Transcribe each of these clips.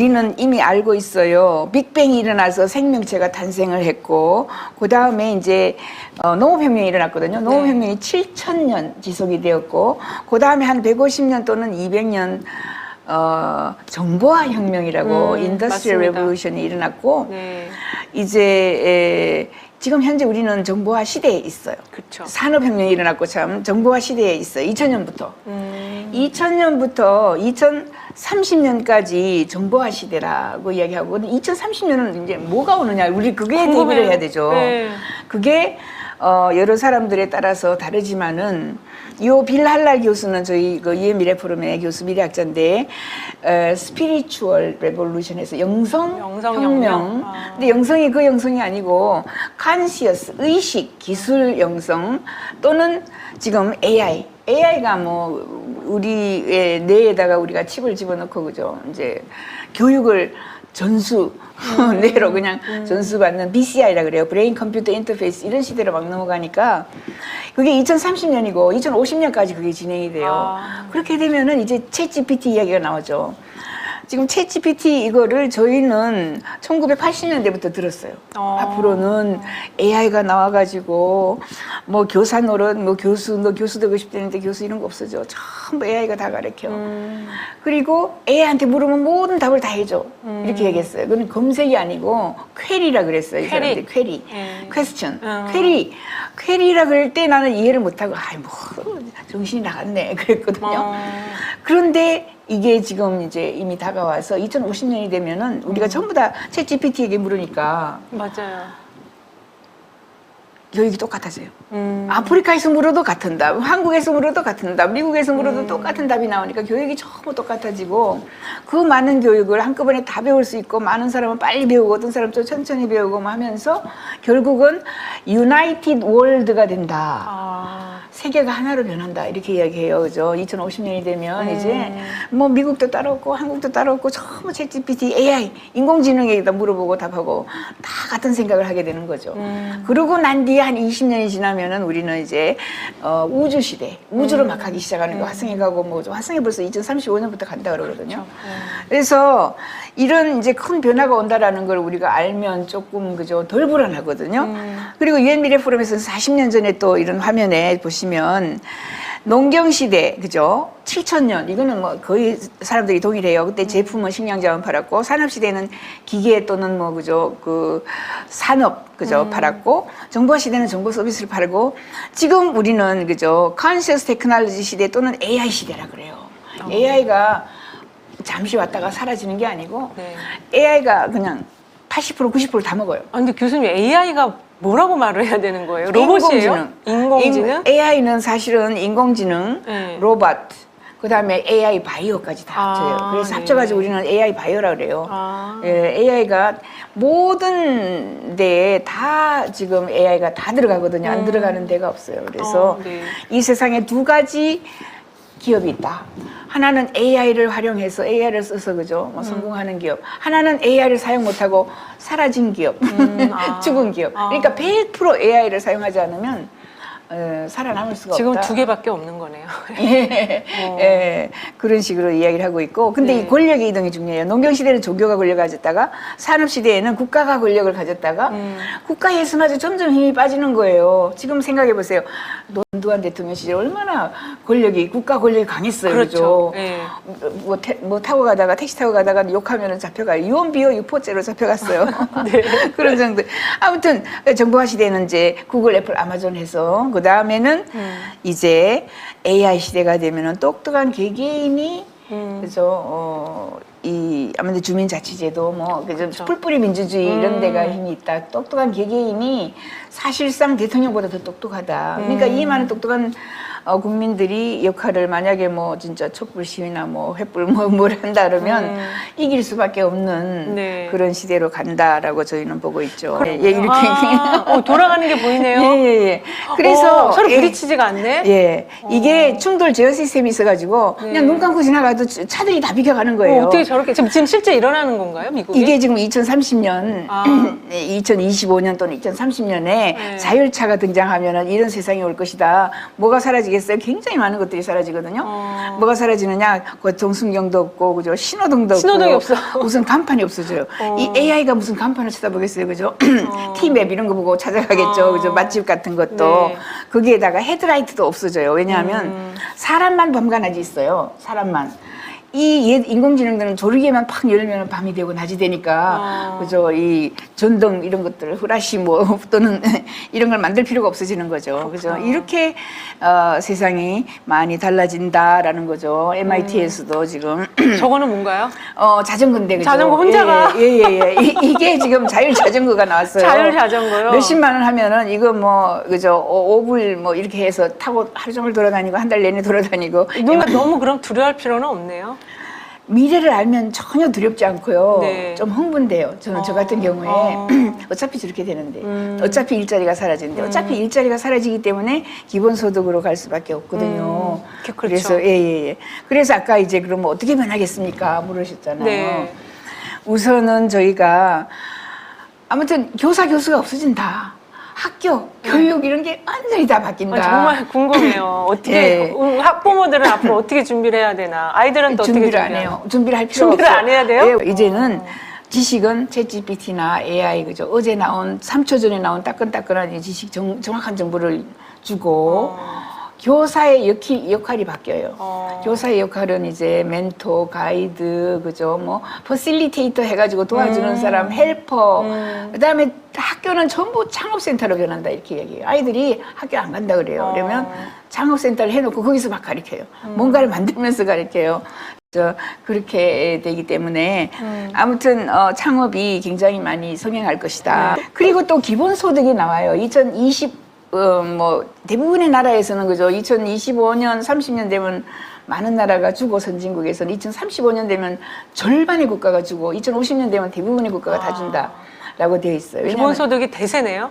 우리는 이미 알고 있어요. 빅뱅이 일어나서 생명체가 탄생을 했고, 그 다음에 이제 어, 농업혁명이 일어났거든요. 농업혁명이 7,000년 지속이 되었고, 그 다음에 한 150년 또는 200년 어, 정보화 혁명이라고 음, 인더스트리얼. 레볼루션이 일어났고, 네. 이제 에, 지금 현재 우리는 정보화 시대에 있어요. 산업혁명이 일어났고 참 정보화 시대에 있어요. 2000년부터. 음. 2000년부터 2030년까지 정보화 시대라고 이야기하고 2030년은 이제 뭐가 오느냐 우리 그게 궁금해요. 대비를 해야 되죠. 네. 그게 어, 여러 사람들에 따라서 다르지만은 요 빌 할랄 교수는 저희 그 유엔 미래 포럼의 교수 미래학자인데 어, 스피리추얼 레볼루션에서 영성, 영성 혁명. 혁명. 아. 근데 영성이 그 영성이 아니고 컨시어스 의식 기술 영성 또는 지금 AI AI가 뭐 우리의 뇌에다가 우리가 칩을 집어넣고 그죠 이제 교육을 전수 음. 뇌로 그냥 전수받는 BCI라 그래요 브레인 컴퓨터 인터페이스 이런 시대로 막 넘어가니까 그게 2030년이고 2050년까지 그게 진행이 돼요. 아. 그렇게 되면은 이제 챗 GPT 이야기가 나오죠. 지금 챗 GPT 이거를 저희는 1980년대부터 들었어요. 어. 앞으로는 AI가 나와가지고 뭐 교사 노릇, 뭐 교수, 너 교수 되고 싶다는데 교수 이런 거 없어져. 전부 AI가 다 가르쳐. 음. 그리고 AI한테 물으면 모든 답을 다 해줘. 이렇게 얘기했어요. 그건 검색이 아니고 퀘리라 그랬어요. 이 퀘리. 사람들이 퀘리. 네. 퀘스천. 음. 퀘리. 퀘리라 그럴 때 나는 이해를 못하고, 아이, 뭐, 정신이 나갔네. 그랬거든요. 어. 그런데 이게 지금 이제 이미 다가와서 2050년이 되면은 우리가 전부 다챗 GPT에게 물으니까 맞아요. 교육이 똑같아져요. 음. 아프리카에서 물어도 같은 답, 한국에서 물어도 같은 답, 미국에서 물어도 똑같은 답이 나오니까 교육이 전부 똑같아지고 그 많은 교육을 한꺼번에 다 배울 수 있고 많은 사람은 빨리 배우고 어떤 사람은 좀 천천히 배우고 뭐 하면서 결국은 유나이티드 월드가 된다. 아. 세계가 하나로 변한다 이렇게 이야기해요, 그죠? 2050년이 되면 음. 이제 뭐 미국도 따라오고 한국도 따라오고 전부 챗GPT, AI, 인공지능에다 물어보고 답하고 다 같은 생각을 하게 되는 거죠. 음. 그러고 난 뒤에 한 20년이 지나면은 우리는 이제 어, 우주 시대, 우주로 막 가기 시작하는 거 화성에 가고 뭐 화성에 벌써 2035년부터 간다 그러거든요. 음. 그래서 이런 이제 큰 변화가 온다라는 걸 우리가 알면 조금 그죠 덜 불안하거든요. 음. 그리고 유엔 미래 포럼에서 40년 전에 또 이런 화면에 보시면 농경 시대 그죠 7천년 이거는 뭐 거의 사람들이 동일해요. 그때 제품은 식량자원 팔았고 산업 시대는 기계 또는 뭐 그죠 그 산업 그죠 팔았고 정보 시대는 정보 서비스를 팔고 지금 우리는 그죠 컨셔스 테크놀로지 시대 또는 AI 시대라 그래요. AI가 잠시 왔다가 사라지는 게 아니고 네. AI가 그냥 80% 90%다 먹어요. 아, 근데 교수님 AI가 뭐라고 말을 해야 되는 거예요? 로봇이에요? 인공지능? AI는 사실은 인공지능, 네. 로봇, 그 다음에 AI 바이오까지 다 아, 합쳐요. 그래서 네. 합쳐가지고 우리는 AI 바이오라 그래요. 아. 예, AI가 모든 데에 다 지금 AI가 다 들어가거든요. 안 음. 들어가는 데가 없어요. 그래서 어, 네. 이 세상에 두 가지 기업이 있다. 하나는 AI를 활용해서 AI를 써서 그죠, 음. 뭐 성공하는 기업. 하나는 AI를 사용 못하고 사라진 기업, 음, 아. 죽은 기업. 아. 그러니까 100% AI를 사용하지 않으면 어, 살아남을 수가 지금 없다. 두 개밖에 없는 거네요. 예, 어. 예, 그런 식으로 이야기를 하고 있고, 근데 네. 이 권력의 이동이 중요해요. 농경 시대는 종교가 권력을 가졌다가, 산업 시대에는 국가가 권력을 가졌다가, 음. 국가에서마저 점점 힘이 빠지는 거예요. 지금 생각해 보세요. 노무현 대통령 시절 얼마나 권력이 국가 권력이 강했어요, 그렇죠. 그죠? 예. 뭐, 태- 뭐 타고 가다가 택시 타고 가다가 욕하면 잡혀가요. 유언비어 유포죄로 잡혀갔어요. 네. 그런 정도. 아무튼 정보화 시대는 이제 구글, 애플, 아마존 해서 그 다음에는 음. 이제 AI 시대가 되면은 똑똑한 개개인이 음. 그래서 어, 이 아무래도 주민자치제도 뭐 그렇죠. 풀뿌리 민주주의 이런 음. 데가 힘이 있다. 똑똑한 개개인이 사실상 대통령보다 더 똑똑하다. 그러니까 음. 이 많은 똑똑한 어, 국민들이 역할을 만약에 뭐 진짜 촛불 시위나 뭐 횃불 뭐 뭘 한다 그러면 음. 이길 수밖에 없는 네. 그런 시대로 간다라고 저희는 보고 있죠. 예, 예, 이렇게 아, 어, 돌아가는 게 보이네요. 예, 예, 예. 그래서 어, 서로 예, 부딪히지가 않네. 예, 이게 충돌 제어 시스템이 있어가지고 네. 그냥 눈 감고 지나가도 차들이 다 비켜가는 거예요. 어, 어떻게 저렇게 지금, 지금 실제 일어나는 건가요, 미국에? 이게 지금 2030년, 아. 2025년 또는 2030년에 네. 자율차가 등장하면은 이런 세상이 올 것이다. 뭐가 사라지? 사라지겠어요? 굉장히 많은 것들이 사라지거든요. 어. 뭐가 사라지느냐? 교통순경도 없고, 그죠? 신호등도 없고. 신호등이 없어. 무슨 간판이 없어져요. 어. 이 AI가 무슨 간판을 쳐다보겠어요, 그죠? 티맵 이런 거 보고 찾아가겠죠, 어. 그죠? 맛집 같은 것도. 네. 거기에다가 헤드라이트도 없어져요. 왜냐하면 음. 사람만 밤낮이 있어요. 사람만. 이옛 인공지능들은 조르개만 팍 열면 밤이 되고 낮이 되니까 아. 그죠 이 전등 이런 것들 후라시 뭐 또는 이런 걸 만들 필요가 없어지는 거죠 그죠. 이렇게 어, 세상이 많이 달라진다라는 거죠 음. MIT에서도 지금 저거는 뭔가요? 어 자전거인데 그죠 자전거 혼자가? 예예 예 이게 지금 자율 자전거가 나왔어요 자율 자전거요. 몇십만 원 하면은 이거 뭐 그죠 오- 오불 뭐 이렇게 해서 타고 하루 종일 돌아다니고 한 달 내내 돌아다니고 누가 너무 그럼 두려워할 필요는 없네요. 미래를 알면 전혀 두렵지 않고요. 네. 좀 흥분돼요. 저는 저 어, 같은 경우에 어. 어차피 저렇게 되는데 음. 어차피 일자리가 사라지는데 어차피 일자리가 사라지기 때문에 기본소득으로 갈 수밖에 없거든요. 음, 그- 그렇죠. 그래서 예예예. 예, 그래서 아까 이제 그러면 어떻게 변하겠습니까 물으셨잖아요. 네. 우선은 저희가 아무튼 교사 교수가 없어진다. 학교, 교육 이런 게 완전히 다 바뀐다. 아, 정말 궁금해요. 어떻게 예. 음, 학부모들은 앞으로 어떻게 준비를 해야 되나? 아이들은 또 어떻게 준비를 안 준비해야 해요. 준비를 할 필요 준비를 없어요. 안 해야 돼요? 예, 이제는 지식은 챗GPT나 AI 그죠? 어제 나온 3초 전에 나온 따끈따끈한 이 지식 정, 정확한 정보를 주고 교사의 역이, 역할이 바뀌어요. 어. 교사의 역할은 이제 멘토, 가이드, 그죠? 뭐 퍼실리테이터 해가지고 도와주는 사람, 헬퍼. 음. 그 다음에 학교는 전부 창업센터로 변한다 이렇게 얘기해요. 아이들이 학교 안 간다 그래요. 어. 그러면 창업센터를 해놓고 거기서 막 가르쳐요. 뭔가를 만들면서 가르쳐요. 저 그렇게 되기 때문에 아무튼 어, 창업이 굉장히 많이 성행할 것이다. 그리고 또 기본소득이 나와요. 2020 어, 뭐 대부분의 나라에서는 그죠. 2025년, 30년 되면 많은 나라가 주고 선진국에서는 2035년 되면 절반의 국가가 주고 2050년 되면 대부분의 국가가 다 준다라고 되어 있어요. 기본소득이 대세네요.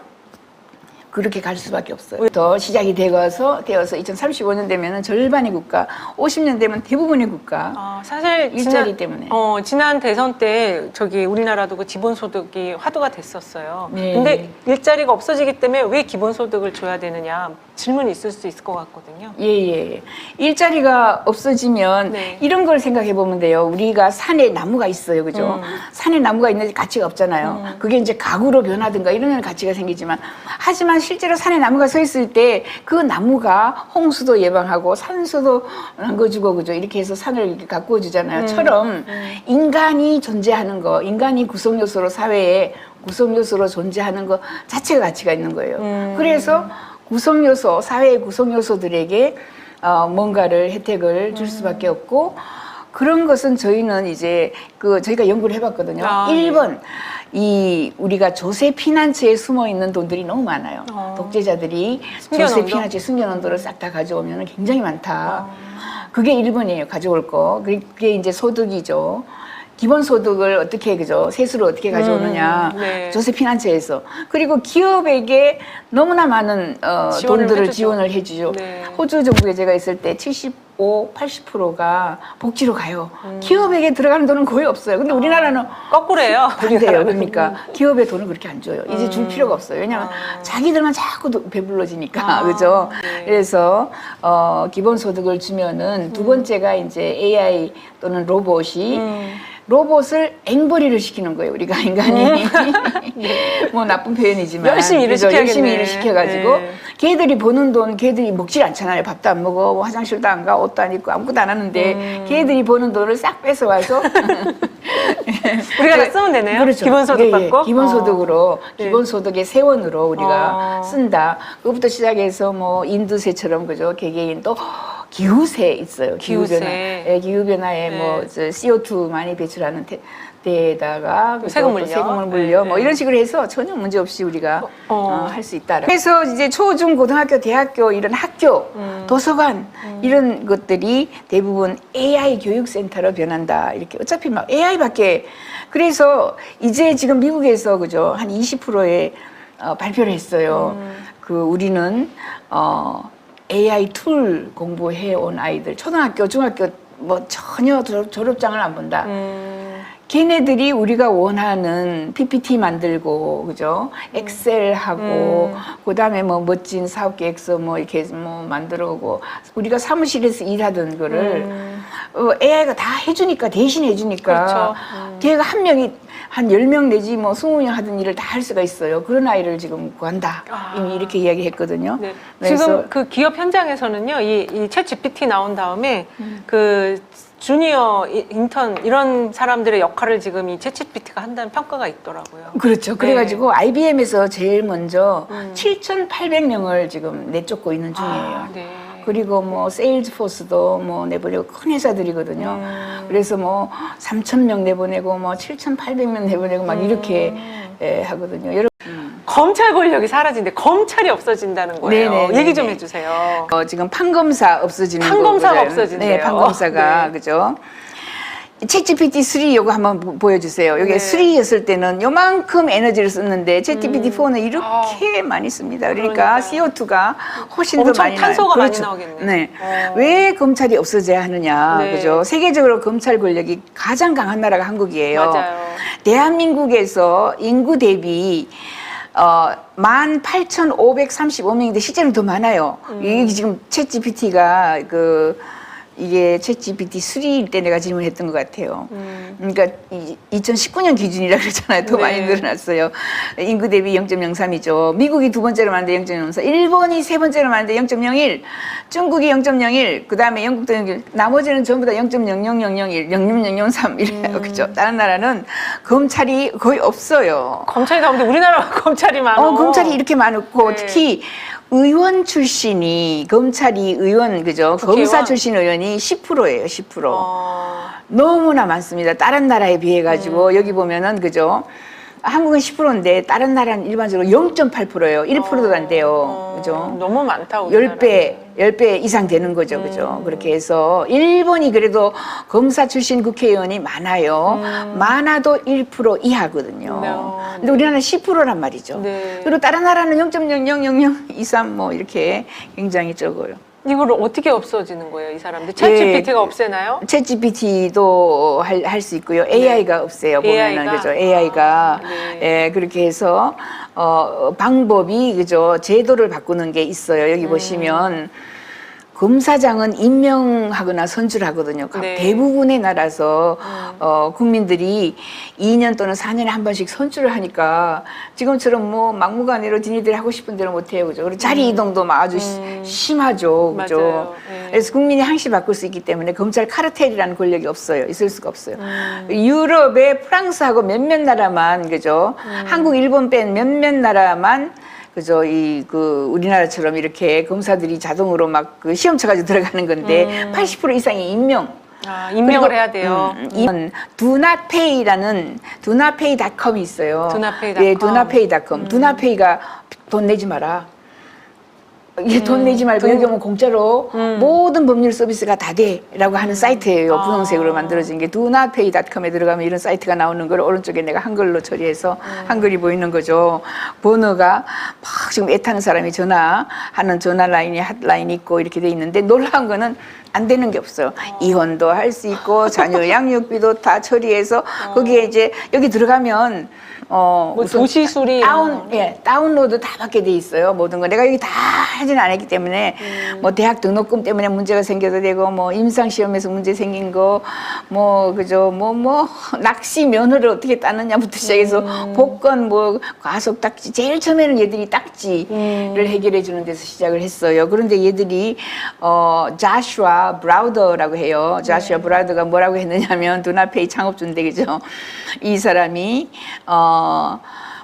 그렇게 갈 수밖에 없어요. 더 시작이 되어서 되어서 2035년 되면은 절반의 국가, 50년 되면 대부분의 국가. 아, 사실 일자리 지난, 때문에. 어, 지난 대선 때 저기 우리나라도 그 기본소득이 화두가 됐었어요. 네. 근데 일자리가 없어지기 때문에 왜 기본소득을 줘야 되느냐 질문이 있을 수 있을 것 같거든요. 예, 예. 일자리가 없어지면 네. 이런 걸 생각해 보면 돼요. 우리가 산에 나무가 있어요. 그죠? 음. 산에 나무가 있는데 가치가 없잖아요. 그게 이제 가구로 변하든가 이러면 가치가 생기지만 하지만 실제로 산에 나무가 서 있을 때 그 나무가 홍수도 예방하고 산소도 남겨주고 그죠? 이렇게 해서 산을 이렇게 가꾸어 주잖아요. 처럼 인간이 존재하는 거, 인간이 구성 요소로 사회에 구성 요소로 존재하는 거 자체가 가치가 있는 거예요. 음. 그래서 구성 요소, 사회의 구성 요소들에게 어, 뭔가를 혜택을 줄 수밖에 없고 그런 것은 저희는 이제 그 저희가 연구를 해봤거든요. 아, 일 1번 이 우리가 조세 피난처에 숨어 있는 돈들이 너무 많아요. 어. 독재자들이 조세 돈? 피난처 숨겨놓은 돈을 싹 다 가져오면 굉장히 많다. 어. 그게 1번이에요. 가져올 거. 그게 이제 소득이죠. 기본 소득을 어떻게 그죠 세수를 어떻게 가져오느냐 음, 네. 조세 피난처에서 그리고 기업에게 너무나 많은 어, 돈들을 해주죠. 지원을 해주죠. 네. 호주 정부에 제가 있을 때 75, 80%가 복지로 가요. 음. 기업에게 들어가는 돈은 거의 없어요. 근데 우리나라는 거꾸로예요. 반대예요. 그러니까 기업에 돈을 그렇게 안 줘요. 이제 줄 음. 필요가 없어요. 왜냐하면 아. 자기들만 자꾸 도- 배불러지니까 아, 그죠. 네. 그래서 어, 기본소득을 주면은 두 번째가 이제 AI 또는 로봇이 음. 로봇을 앵벌이를 시키는 거예요. 우리가 인간이 뭐 나쁜 표현이지만 음. 열심히 일을 그죠? 열심히. 일을 시켜가지고 네. 걔들이 버는 돈 걔들이 먹질 않잖아요. 밥도 안 먹어, 뭐 화장실도 안 가, 옷도 안 입고 아무것도 안 하는데 음. 걔들이 버는 돈을 싹 뺏어 와서 우리가 다 쓰면 되네요. 그렇죠. 기본소득 예, 예. 받고. 기본소득으로 네. 기본소득의 세원으로 우리가 어. 쓴다. 그것부터 시작해서 뭐 인두세처럼 그죠 개개인 또 기후세 있어요. 기후세. 기후변화. 예, 기후변화에 네. 뭐 저 CO2 많이 배출하는 데, 그죠? 세금을요? 또 세금을 물려 네, 뭐 네. 이런 식으로 해서 전혀 문제 없이 우리가 어. 어, 할 수 있다. 그래서 이제 초, 중, 고등학교, 대학교 이런 학교, 음. 도서관 이런 것들이 대부분 AI 교육센터로 변한다. 이렇게 어차피 막 AI밖에 그래서 이제 지금 미국에서 그죠 한 20%의 어, 발표를 했어요. 음. 그 우리는 어, AI 툴 공부해 온 아이들 초등학교, 중학교 뭐 전혀 졸업- 졸업장을 안 본다. 음. 걔네들이 우리가 원하는 PPT 만들고 그죠? 엑셀 하고 그다음에 뭐 멋진 사업 계획서 뭐 이렇게 뭐 만들어 오고 우리가 사무실에서 일하던 거를 음. 어, AI가 다 해주니까 대신 해주니까 그렇죠. 음. 걔가 한 명이 한 열 명 내지 뭐 스무 명 하던 일을 다 할 수가 있어요. 그런 아이를 지금 구한다. 아. 이미 이렇게 이야기했거든요. 네. 그래서 지금 그 기업 현장에서는요, 이, 이챗 GPT 나온 다음에 음. 그 주니어 이- 인턴 이런 사람들의 역할을 지금 이챗 GPT가 한다는 평가가 있더라고요. 그렇죠. 그래가지고 IBM에서 제일 먼저 음. 7,800명을 지금 내쫓고 있는 중이에요. 아, 네. 그리고 뭐 세일즈포스도 뭐 내보내고 큰 회사들이거든요. 음. 그래서 뭐 3천 명 내보내고 뭐 7,800명 내보내고 막 이렇게 음. 예, 하거든요. 검찰 권력이 사라진대 검찰이 없어진다는 거예요. 네네네네. 얘기 좀 해주세요. 어, 지금 판검사 없어지는 판검사가 거거든요. 없어진대요. 네, 판검사가 네. 그죠. 챗GPT 3 요거 한번 보- 보여주세요. 이게 네. 3였을 때는 요만큼 에너지를 썼는데 챗GPT 4는 이렇게 많이 씁니다. 그러니까 음. 그러니까요. CO2가 훨씬 더 엄청 많이 탄소가 나요. 많이 나오겠네요. 네. 어. 왜 검찰이 없어져야 하느냐, 네. 그죠? 세계적으로 검찰 권력이 가장 강한 나라가 한국이에요. 맞아요. 대한민국에서 인구 대비 어, 18,535명인데 실제로는 더 많아요. 음. 이게 지금 챗 GPT가 그 이게 챗 GPT 3일 때 내가 질문했던 것 같아요. 음. 그러니까 이, 2019년 기준이라 그랬잖아요. 더 네. 많이 늘어났어요. 인구 대비 0.03이죠. 미국이 두 번째로 많은데 0.04, 일본이 세 번째로 많은데 0.01, 중국이 0.01, 그 다음에 영국도 0.1, 나머지는 전부 다 0.00001, 0.003 이래요. 음. 그죠? 다른 나라는 검찰이 거의 없어요. 검찰이 나오는데 우리나라 검찰이 많아. 어, 검찰이 이렇게 많고 네. 특히 의원 출신이 검찰이 의원 그죠? 국회의원? 검사 출신 의원이 10%예요. 10%. 어. 너무나 많습니다. 다른 나라에 비해 가지고 여기 보면은 그죠? 한국은 10%인데 다른 나라는 일반적으로 0.8%예요. 1%도 안 돼요. 어, 그죠? 너무 많다. 우리나라에. 10배, 10배 이상 되는 거죠. 그죠? 그렇게 해서 일본이 그래도 검사 출신 국회의원이 많아요. 많아도 1% 이하거든요. 네. 근데 우리나라는 10%란 말이죠. 네. 그리고 다른 나라는 0.000023 뭐 이렇게 굉장히 적어요. 이걸 어떻게 없어지는 거예요, 이 사람들? 챗 예, GPT가 없애나요? 챗 GPT도 할, 할수 있고요. AI가 없어요. 보면은 AI 가? 그죠. AI가 아, 네. 예, 그렇게 해서 어 방법이 그죠. 제도를 바꾸는 게 있어요. 음. 여기 보시면 검사장은 임명하거나 선출 하거든요. 각 네. 음. 대부분의 나라서 어, 국민들이 2년 또는 4년에 한 번씩 선출을 하니까 지금처럼 뭐 막무가내로 지니들이 하고 싶은 대로 못해요. 그죠? 그리고 자리 이동도 막 아주 시- 음. 심하죠. 그죠? 네. 그래서 국민이 항시 바꿀 수 있기 때문에 검찰 카르텔이라는 권력이 없어요. 있을 수가 없어요. 음. 유럽의 프랑스하고 몇몇 나라만 그죠? 음. 한국, 일본 뺀 몇몇 나라만 그죠? 이그 우리나라처럼 이렇게 검사들이 자동으로 막 그 시험 쳐가지고 들어가는 건데 80% 이상이 임명. 아, 임명을 해야 돼요. 음, 이건 두나페이라는 두나페이닷컴이 있어요. 두나페이닷컴. 예, 두나페이닷컴. 두나페이가 돈 내지 마라. 이게 돈 내지 말고 돈- 여기 오면 공짜로 모든 법률 서비스가 다 돼라고 하는 사이트예요. 아. 분홍색으로 만들어진 게 두나페이닷컴에 들어가면 이런 사이트가 나오는 걸 오른쪽에 내가 한글로 처리해서 한글이 보이는 거죠. 번호가 막 지금 애타는 사람이 전화하는 전화 라인이 핫라인이 있고 이렇게 돼 있는데 놀라운 거는 안 되는 게 없어요. 이혼도 할 수 있고 자녀 양육비도 다 처리해서 거기에 이제 여기 들어가면 어 뭐 우선 도시 수리 다운 예 다운로드 다 받게 돼 있어요 모든 거 내가 여기 다 하진 않았기 때문에 음. 뭐 대학 등록금 때문에 문제가 생겨도 되고 뭐 임상 시험에서 문제 생긴 거 뭐 그죠 뭐 뭐 낚시 면허를 어떻게 따느냐부터 시작해서 음. 복권 뭐 과속 딱지 제일 처음에는 얘들이 딱지를 음. 해결해 주는 데서 시작을 했어요 그런데 얘들이 어 자슈아 브라우더라고 해요 자슈아 네. 브라우더가 뭐라고 했느냐면 두나페이 창업주인데 그죠 이 사람이 어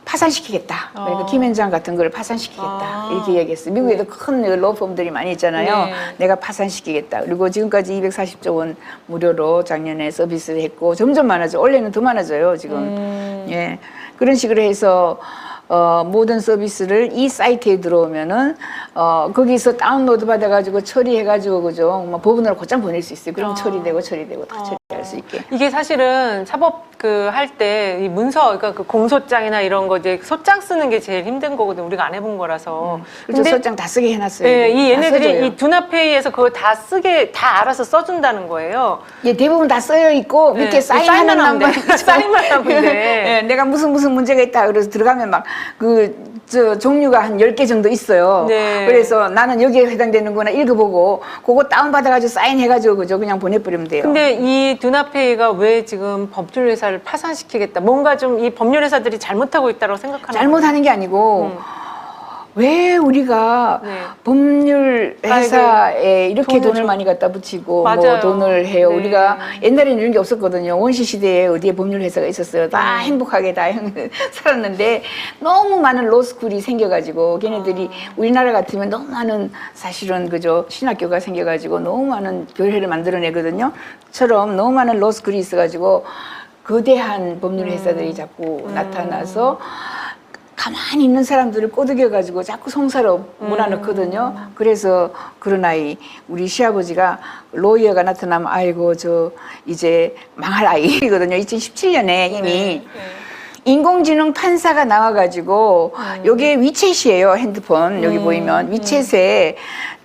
파산시키겠다. 그러니까 어. 김현장 같은 걸 파산시키겠다. 아. 이렇게 얘기했어요. 미국에도 큰 로펌들이 많이 있잖아요. 네. 내가 파산시키겠다. 그리고 지금까지 240조 원 무료로 작년에 서비스를 했고 점점 많아져. 올해는 더 많아져요. 지금. 음. 예. 그런 식으로 해서 어, 모든 서비스를 이 사이트에 들어오면은 어, 거기서 다운로드 받아가지고 처리해가지고 그죠. 뭐 법원으로 곧장 보낼 수 있어요. 그럼 어. 처리되고 처리되고 다 처리할 수 있게. 이게 사실은 사법 그 할 때 이 문서 그러니까 그 공소장이나 이런 거 이제 소장 쓰는 게 제일 힘든 거거든. 우리가 안 해본 거라서. 그래서 근데 소장 다 쓰게 해놨어요. 예, 이. 얘네들이 이 두나페이에서 그거 다 쓰게 다 알아서 써준다는 거예요. 예, 대부분 다 쓰여 있고 네, 밑에 사인하는 사인만 하면 돼. 남만 사인만 하면 돼. 예, 내가 무슨 무슨 문제가 있다 그래서 들어가면 막그 저 종류가 한 10개 정도 있어요. 네. 그래서 나는 여기에 해당되는구나 읽어보고 그거 다운받아가지고 사인해가지고 그죠 그냥 보내버리면 돼요. 근데 이 두나 페이가 왜 지금 법률 회사를 파산시키겠다? 뭔가 좀 이 법률 회사들이 잘못하고 있다고 생각하는 잘못하는 게 아니고 음. 왜 우리가 네. 법률 회사에 이렇게 돈을 좀- 많이 갖다 붙이고 뭐 맞아요. 돈을 해요. 네. 우리가 옛날에는 이런 게 없었거든요. 원시 시대에 어디에 법률 회사가 있었어요. 다 네. 행복하게 다 살았는데 너무 많은 로스쿨이 생겨가지고 걔네들이 아. 우리나라 같으면 너무 많은 사실은 그저 신학교가 생겨가지고 너무 많은 교회를 만들어내거든요. 처럼 너무 많은 로스쿨이 있어가지고 거대한 법률 회사들이 음. 자꾸 나타나서 가만히 있는 사람들을 꼬드겨가지고 자꾸 성사로 몰아넣거든요. 그래서 그런 아이, 우리 시아버지가 로이어가 나타나면 아이고 저 이제 망할 아이거든요. 2017년에 이미 네. 인공지능 판사가 나와가지고 음. 요게 위챗이에요 핸드폰 여기 보이면 위챗에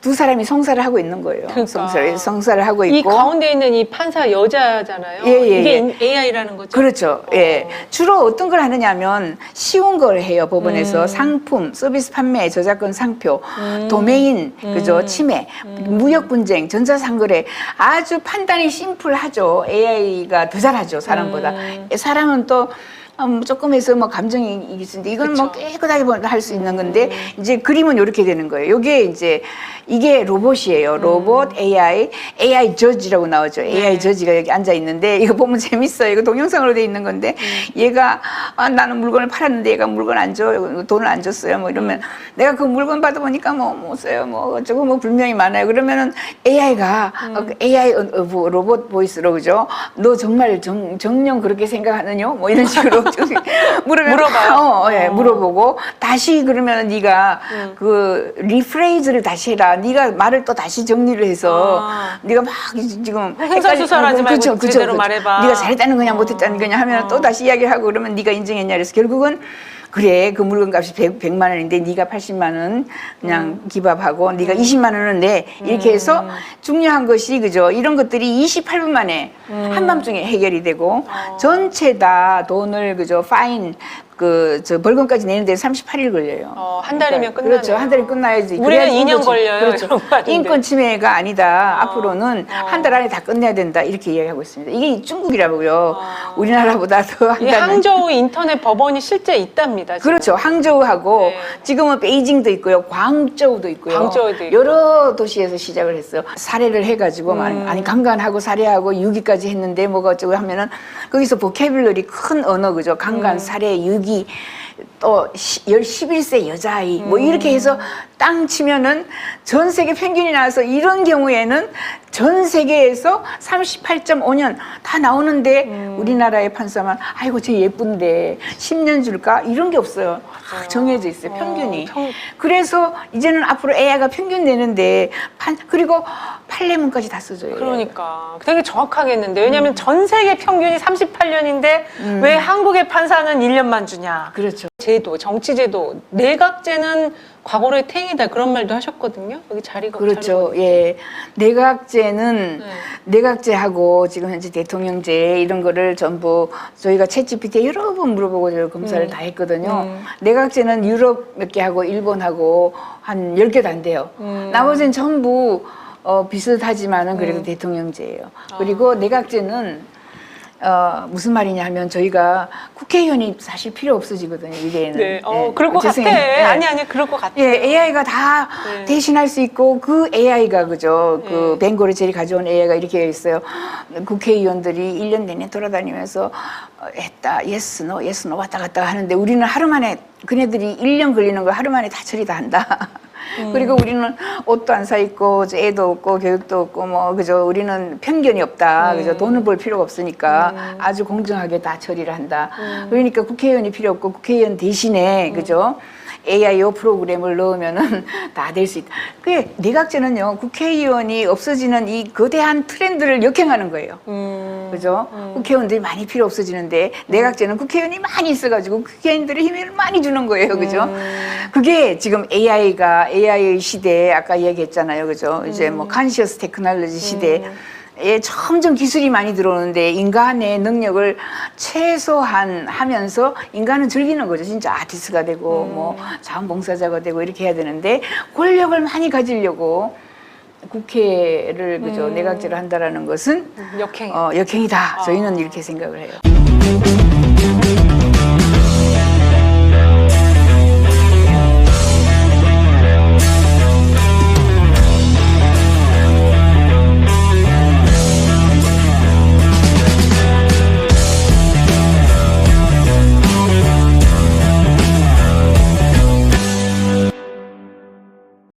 두 사람이 성사를 하고 있는 거예요. 그러니까. 성사를 성사를 하고 이 있고 가운데 있는 이 판사 여자잖아요. 예, 예, 이게 AI라는 거죠. 그렇죠. 예. 어. 주로 어떤 걸 하느냐면 쉬운 걸 해요. 법원에서 음. 상품, 서비스 판매, 저작권 상표, 음. 도메인, 그죠? 음. 침해, 무역 분쟁, 전자 상거래 아주 판단이 심플하죠. AI가 더 잘하죠. 사람보다. 음. 사람은 또 음, 조금 해서 뭐 감정이 있는데 이건 뭐. 음. 깨끗하게 할 수 있는 건데 이제 그림은 이렇게 되는 거예요. 이게 이제 이게 로봇이에요. 로봇 AI AI 저지라고 나오죠. AI 네. 저지가 여기 앉아 있는데 이거 보면 재밌어요. 이거 동영상으로 돼 있는 건데 얘가 아, 나는 물건을 팔았는데 얘가 물건 안 줘. 돈을 안 줬어요. 뭐 이러면 내가 그 물건 받아보니까 뭐못 써요. 뭐 어쩌고 뭐 불명이 많아요. 그러면은 AI가 어, 그 AI 어, 어, 뭐 로봇 보이스로 그죠? 너 정말 정, 정녕 그렇게 생각하느냐? 뭐 이런 식으로 좀 물으면 물어봐요? 어, 예, 어. 물어보고 다시 그러면 네가 음. 그 리프레이즈를 다시 해라. 네가 말을 또 다시 정리를 해서 아. 네가 막 지금 횡설수설하지 말고 제대로 말해봐. 네가 잘했다는 거냐 못했다는 거냐 하면 어. 또 다시 이야기를 하고 그러면 네가 인정했냐 그래서 결국은 그래 그 물건 값이 100, 만 원인데 네가 80만 원 그냥 음. 기밥하고 네가 20만 원은 내 이렇게 해서 중요한 것이 그죠 이런 것들이 28분 만에 음. 한밤중에 해결이 되고 어. 전체 다 돈을 그죠 파인 그 저 벌금까지 내는데 38일 걸려요. 어, 한 달이면 끝나네요. 그렇죠. 한 달이 끝나야지. 우리는 그래야지 2년 인권 침- 걸려요, 그렇죠. 이런 거 하는데. 인권 침해가 아니다. 어. 앞으로는 어. 한달 안에 다 끝내야 된다. 이렇게 이야기하고 있습니다. 이게 중국이라고요. 어. 우리나라보다 더한 이 달은. 항저우 인터넷 법원이 실제 있답니다. 지금. 그렇죠. 항저우하고 네. 지금은 베이징도 있고요. 광저우도 있고요. 광저우도 있고. 여러 도시에서 시작을 했어요. 사례를 해가지고 음. 아니, 아니 강간하고 살해하고 유기까지 했는데 뭐가 어쩌고 하면은 거기서 보캐블러리 큰 언어 그죠. 강간, 음. 살해, 유기 и. 또 시- 열 11세 여자아이 뭐 음. 이렇게 해서 땅 치면은 전 세계 평균이 나와서 이런 경우에는 전 세계에서 38.5년 다 나오는데 음. 우리나라의 판사만 아이고 쟤 예쁜데 10년 줄까 이런 게 없어요. 다 정해져 있어요. 어, 평균이. 평- 그래서 이제는 앞으로 AI가 평균 내는데 판 그리고 판례문까지 다 써줘요. 그러니까 되게 정확하게 했는데 왜냐하면 전 세계 평균이 38년인데 음. 왜 한국의 판사는 1년만 주냐? 그렇죠. 제도, 정치 제도, 내각제는 과거로의 탱이다 그런 말도 하셨거든요. 여기 자리가 그렇죠. 예. 내각제는 네. 내각제하고 지금 현재 대통령제 이런 거를 전부 저희가 챗GPT에 여러 번 물어보고 저 검사를 음. 다 했거든요. 음. 내각제는 유럽 몇 개 하고 일본하고 한 10개도 안 돼요. 음. 나머지는 전부 어, 비슷하지만은 그래도 음. 대통령제예요. 아. 그리고 내각제는 어, 무슨 말이냐 하면 저희가 국회의원이 사실 필요 없어지거든요, 미래에는. 네, 어, 예. 그럴 것 같아. 죄송해요. 예. 아니 아니 그럴 것 같아. 예, AI가 다 네. 대신할 수 있고 그 AI가 그죠. 그 네. 벵고르 젤이 가져온 AI가 이렇게 있어요. 국회의원들이 일 년 내내 돌아다니면서 어, 했다. 예스, 노, 예스, 노 왔다 갔다 하는데 우리는 하루 만에 그네들이 일 년 걸리는 걸 하루 만에 다 처리 다 한다. 음. 그리고 우리는 옷도 안 사 입고 저 애도 없고 교육도 없고 뭐 그죠 우리는 편견이 없다 음. 그죠 돈을 벌 필요가 없으니까 음. 아주 공정하게 다 처리를 한다 음. 그러니까 국회의원이 필요 없고 국회의원 대신에 그죠 AIO 프로그램을 넣으면은 다 될 수 있다. 그게 내각제는요 국회의원이 없어지는 이 거대한 트렌드를 역행하는 거예요. 음. 그죠? 국회의원들이 많이 필요 없어지는데 내각제는 국회의원이 많이 있어가지고 국회의원들의 힘을 많이 주는 거예요, 그죠? 그게 지금 AI가 AI 시대에 아까 얘기했잖아요, 그죠? 이제 뭐 컨시어스 테크놀로지 시대에 점점 기술이 많이 들어오는데 인간의 능력을 최소한 하면서 인간은 즐기는 거죠. 진짜 아티스트가 되고 뭐 자원봉사자가 되고 이렇게 해야 되는데 권력을 많이 가지려고 국회를 그죠 내각제를 한다라는 것은 역행. 어, 역행이다. 저희는 이렇게 생각을 해요.